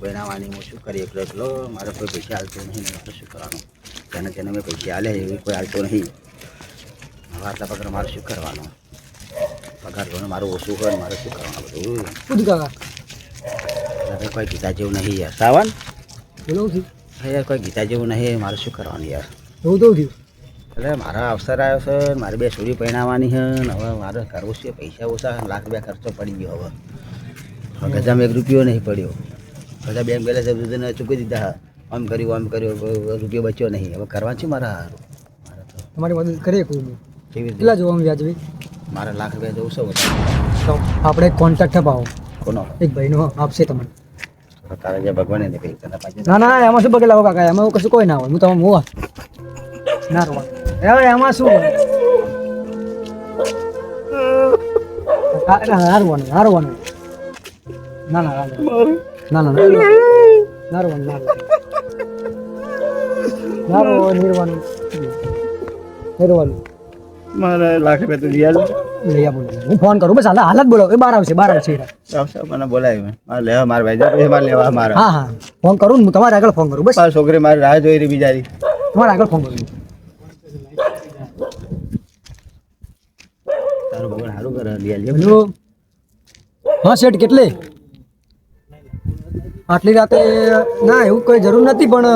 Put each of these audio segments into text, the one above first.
બનાવવાની હું શું કરી એકલો એકલો મારે કોઈ પૈસા હાલતો નહીં મારે શું કરવાનું? તેને તેને મેં પૈસા હાલે એવી કોઈ હાલતો નહીં. હવે આટલા પગાર મારે શું કરવાનું? પગાર ઘણું મારું ઓછું હોય મારે શું કરવાનું? બધું. હવે કોઈ ગીતા જેવું નહીં યાર. સાવન? યાર કોઈ ગીતા જેવું નહીં મારે શું કરવાનું યાર? એવું તો થયું એટલે મારા અવસર આવ્યો છે મારે બે સુરી પહેણાવાની છે ને હવે મારે કરવું છે પૈસા ઓછા લાખ રૂપિયા ખર્ચો પડી ગયો હવે. ગજામાં એક રૂપિયો નહીં પડ્યો. બધા બેંક બેલેન્સ બધાને ચૂકી દીધા આમ કર્યું આમ કર્યું રૂપિયો બચ્યો નહીં. હવે કરવા છે મારા તો તમારી મદદ કરીએ કોઈ કેવી કેટલા જોવા વ્યાજબી મારે લાખ રૂપિયા જવું છે તો આપણે કોન્ટેક્ટ અપાવો કોનો? એક ભાઈનો આપશે તમને. તારે જે ભગવાને ને ના એમાં શું બગેલા કાકા? એમાં કશું કોઈ ના હોય. હું તમે હું ના રોવા હવે એમાં શું હારવાનું હારવાનું ના ના ના ના ના ના ના રોવાનું ના રોવાનું ના રોવાનું નિર્વાનું નિર્વાનું મારે લાખ રૂપિયા તો રિયાલ લઈ આપો હું ફોન કરું બસ હાલ હાલ જ બોલો. એ બાર આવશે બાર આવશે આવશે મને બોલાવી મારે લેવા મારે ભાઈ જા મારે લેવા મારે. હા હા. ફોન કરું હું તમારે આગળ ફોન કરું બસ. છોકરી મારી રાહ જોઈ રહી બિચારી તમારે આગળ ફોન કરું. તારું ભગવાન સારું કરે રિયાલ હેલો. હા, શેઠ, કેટલે? આટલી રાતે, ના, એવું કોઈ જરૂર નથી, પણ,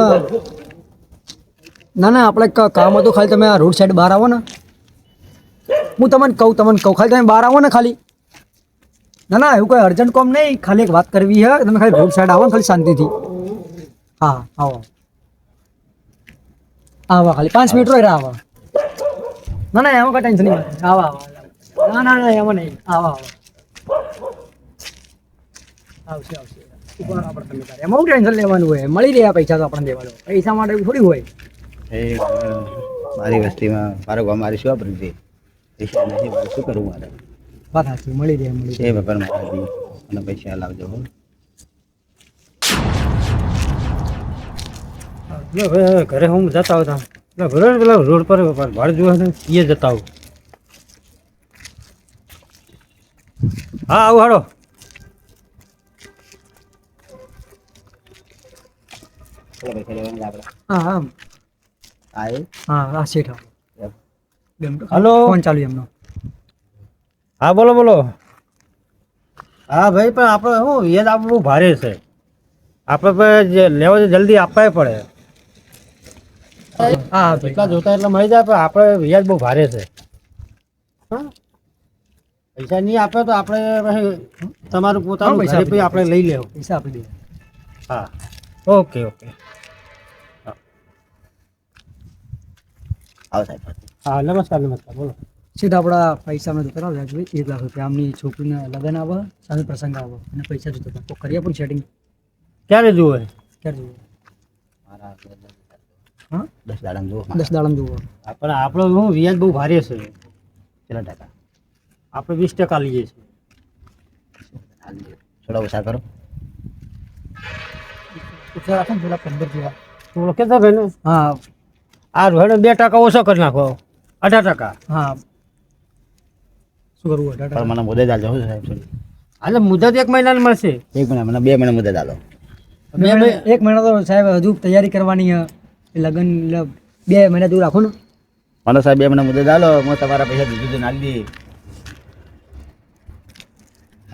ના ના, આપણે કામ હતું ખાલી તમે આ રોડ સાઈડ બહાર આવો ને. હું તમને કહું તમને કહું, ખાલી તમે બહાર આવો ને ખાલી. ના ના, એવું કોઈ અર્જન્ટ કોમ નહીં, ખાલી એક વાત કરવી છે, તમે ખાલી રોડ સાઈડ આવો ને ખાલી શાંતિથી. હા, આવો. આવો, ખાલી પાંચ મિનિટ રહી આવો. ના ના, એમાં કઈ ટેન્શન નહીં. આવો આવો. ના ના ના એમાં નહીં. આવો આવો. આવશે આવશે. ઉપર આપણે તમે તારે. એમાં ટેન્શન લેવાનું હોય? મળી રહ્યા પૈસા તો આપણને દેવાનો પૈસા માટે થોડી હોય. એ મારી વસ્તીમાં મારો ગામ મારી શું વાપરી છે? પૈસા નથી મારે શું કરવું મારે? વાત સાચી મળી રહે મળી રહે એ મારાથી મને પૈસા લાવજો હો. ઘરે હું જતા આવતા પેલા રોડ પર ભાડ જોવા છે એ જતા આવું હા આવું હાડો ચલો પૈસા લેવાના આપણે હા હા આ એ હા હા શેઠ આવો. એમ. બેમ તો હલો. ફોન ચાલુ એમનો. હા બોલો બોલો. હા ભાઈ પણ આપણે શું યાદ બહુ ભારે છે. આપણે પણ જે લેવા છે જલ્દી આપવા પડે. હા હા એટલા જોતા એટલે મળી જાય પણ આપણે વ્યાજ બહુ ભારે છે. હા? પૈસા નહીં આપે તો આપણે તમારું પોતાનું પૈસા પછી આપણે લઈ લેવું. પૈસા આપી દઈએ હા. Okay okay. આવો સાહેબ. હા નમસ્કાર નમસ્કાર બોલો. સીધા આપણા પૈસા અમે જતા રહ્યા છે એક લાખ રૂપિયા આમની છોકરીને લગ્ન આવે સાથે પ્રસંગ આવે અને પૈસા જોતા હતા તો કરીએ પણ સેટિંગ ક્યારે જુએ ક્યારે હા દસ દાડા જુઓ. દસ દાડમ જુઓ. પણ આપણો શું વ્યાજ બહુ ભારે છે. કેટલા ટકા? આપણે વીસ ટકા લઈએ છીએ. થોડા ઓછા કરો. ઓછા રાખો થોડા પંદર જેવા. થોડો કેતા ભાઈ ને. હા. આ રોડ બે ટકા ઓછો કરી નાખો. અઢાર ટકા. હા. શું કરવું અઢાર ટકા? મને મુદત આલજો હો સાહેબ. એટલે મુદત એક મહિનાની મળશે. એક મહિના મને બે મહિના મુદત આલો. બે મહિના- એક મહિના તો સાહેબ હજુ તૈયારી કરવાની લગ્ન બે મહિના દૂર રાખો ને. મને સાહેબ બે મહિના મુદત આલો હું તમારા પૈસા દીધું નાખી દઈએ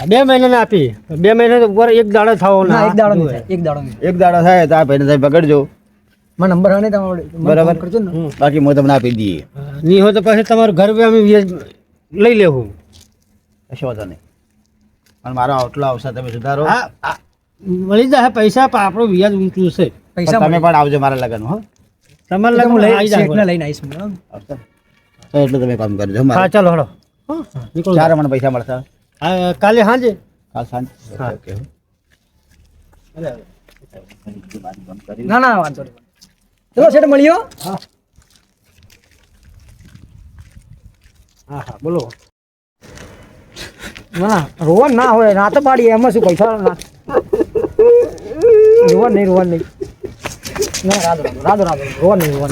બે મહિનાને આપી. બે મહિના ઉપર એક દાડો થવો ના એક દાડો નહીં થાય એક દાડો નહીં. એક દાડો થાય તો આ ભાઈને સાહેબ પકડજો. મારો નંબર હા નહીં તમારો? બરાબર. કરજો ને. બાકી હું તમને આપી દઈએ. નહીં હોય તો પછી તમારું ઘર બી અમે વ્યાજ લઈ લેવું. કશો વાંધો નહીં. પણ મારો આટલો આવશે તમે સુધારો. હા મળી જાય પૈસા પણ આપણું વ્યાજ ઊંચું છે. પૈસા તમે પણ આવજો મારા લગન હો. તમારે લગન હું લઈ લઈ આવી જાય શેઠને લઈને આવીશ મને, હા. તો એટલું તમે કામ કરજો હા ચાલો હળો હા નીકળો. ચાર મને પૈસા મળશે. કાલે સાંજે? કાલ સાંજ. હા. ઓકે. હો. ના ના વાંધો નહીં. ચલો શેઠ મળ્યો હા. હા. બોલો. ના રોવા ના હોય. ના તો પાડીએ. એમાં શું પૈસા ના રોવા નહીં રોવા નહીં. ના રાધો રાધો રાધો રોવા નહીં રોવા.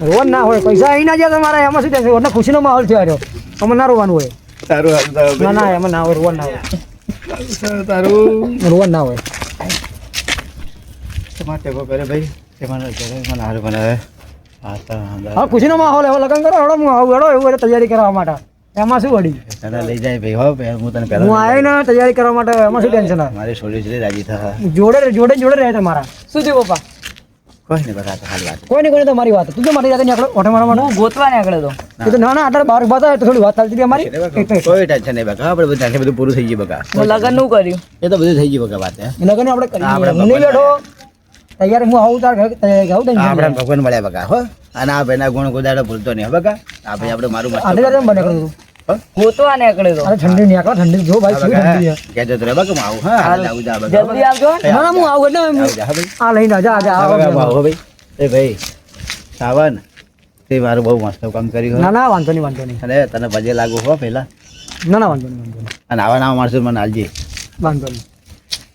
રોવન ના હોય. પૈસા અહીં ના જાય તમારા. એમાં શું થશે ખુશીનો માહોલ થયો રહ્યો ના રોવાનું હોય. તારું હારું ના ના એમાં ના હોય રોવાનું ના હોય. તારું રોવાનું ના હોય. તમારે ટેકો કરે ભાઈ. તેમાં કરે મને હારું બનાવે. હા ખુશીનો માહોલ એવો લગન કરો હડો હું આવું હડો એવું તૈયારી કરવા માટે. એમાં શું વળી? તને લઈ જાય ભાઈ હો હું તને હું પહેલા આવ્યો ને તૈયારી કરવા માટે એમાં શું ટેન્શન આવે મારી છોડી છે રાજી થા. જોડે જોડે જોડે રહે તમારા. શું છે પપ્પા? કોઈ નહીં તો ખાલી વાત તું તો મારી જાતે નીકળો ઓઠે મારા માટે ગોતવા નીકળે તો. એ તો ના ના આટલા બાર ઊભા તો થોડી વાત ચાલતી હતી અમારી કોઈ ટેન્શન નહીં બકા. આપણે બધું બધું પૂરું થઈ ગયું બકા. લગન લગ્નનું કર્યું. એ તો બધું થઈ ગયું બકા વાત લગન આપણે કરીએ હું નહીં બેઠો તૈયાર હું આવું તાર ઘરે તૈયાર આપણે ભગવાન મળ્યા બકા હો. અને આ ભાઈના ગુણ ગોદાડો ભૂલતો નહીં હો બકા. આ ભાઈ આપણે મારું મસ્ત બને કરું ગોતવા નીકળે તો અરે ઠંડી નીકળો ઠંડી જો ભાઈ કેવી ઠંડી છે? કહેતો રે બકા આવું? હા. આવું જા બકા જલ્દી આવજો ના ના હું આવું એટલે આવું જા હા ભાઈ. આ લઈને જા જા હા આવો. ભાઈ. એ ભાઈ સાવન. તે મારું બહુ મસ્ત કામ કર્યું ના ના વાંધો નહીં વાંધો નહીં. અને તને પજે લાગુ હો પહેલા. ના ના વાંધો નહીં વાંધો નહીં. અને આવા નવા માણસો મને હાલજી. વાંધો નહીં.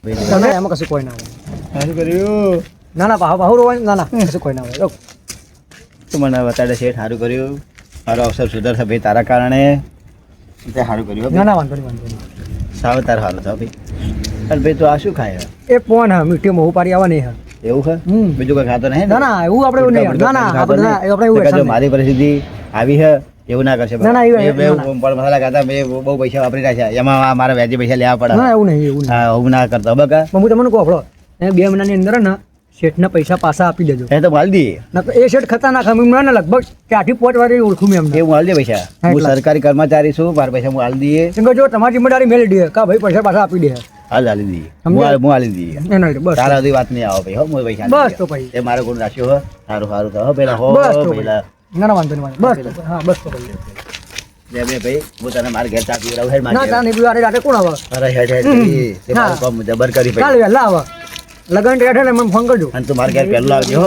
ભાઈ તમે એમાં કશું કોઈ ના હોય. સારું કર્યું. ના ના પાહુ પાહુ રોવાનું ના ના કશું કોઈ ના હોય. તું મને બતાડે છે સારું કર્યું. મારો અવસર સુધરશે ભાઈ તારા કારણે. તે સારું કર્યું ના ના વાંધો નહીં વાંધો નહીં. સાવ તાર સારું થયો ભાઈ. અને ભાઈ તું આ શું ખાય એ કોણ હા મીઠી મહુ પારી આવવા નહીં હા. એવું છે બીજું કોઈ ખાતો નહીં ના? ના એવું આપણે એવું નહીં ના ના આપણે એવું. મારી પરિસ્થિતિ આવી છે એવું ના કરશે ના, એવું-. પણ મસાલા ખાતા મેં બહુ પૈસા વાપરી રહ્યા છે એમાં મારા વ્યાજી પૈસા લેવા પડે. ના એવું નહીં એવું હા ના કરતો બકા. હું તમને કહું બે મહિનાની અંદર ને શેઠના પૈસા પાછા આપી દેજો. એ તો માલ દઈએ એ શેઠ ખતરનાક અમે મને લગભગ ચારથી પોટ વાળી ઓળખું મેં એ હું હાલ દે પૈસા. હું સરકારી કર્મચારી છું મારા પૈસા હું હાલ દઈએ. કેમ કે જો તમારી જિમ્મેદારી મેળવી દે કા ભાઈ પૈસા પાછા આપી દે હાલ હાલી દઈએ. હું? હાલ- દઈએ. બસ. તારા સુધી વાત નહીં આવો ભાઈ હો હું પૈસા બસ તો ભાઈ એ મારો ગુણ રાખ્યો હો. સારું સારું તો હો પેલા હો બસ તો પેલા. ના ના વાંધો નહીં બસ હા બસ તો ભાઈ બે ભાઈ હું તને મારા ઘેર ચા પીવડાવું હેડ ના મારી નહીં રાતે રાતે કોણ આવે? અરે હેડ હેડ કરી. મારું કામ જબર કરી ચાલ ભાઈ આવે. લગન રેઠે મને ફોન કરજો. અને તું મારા ઘેર પહેલો આવજો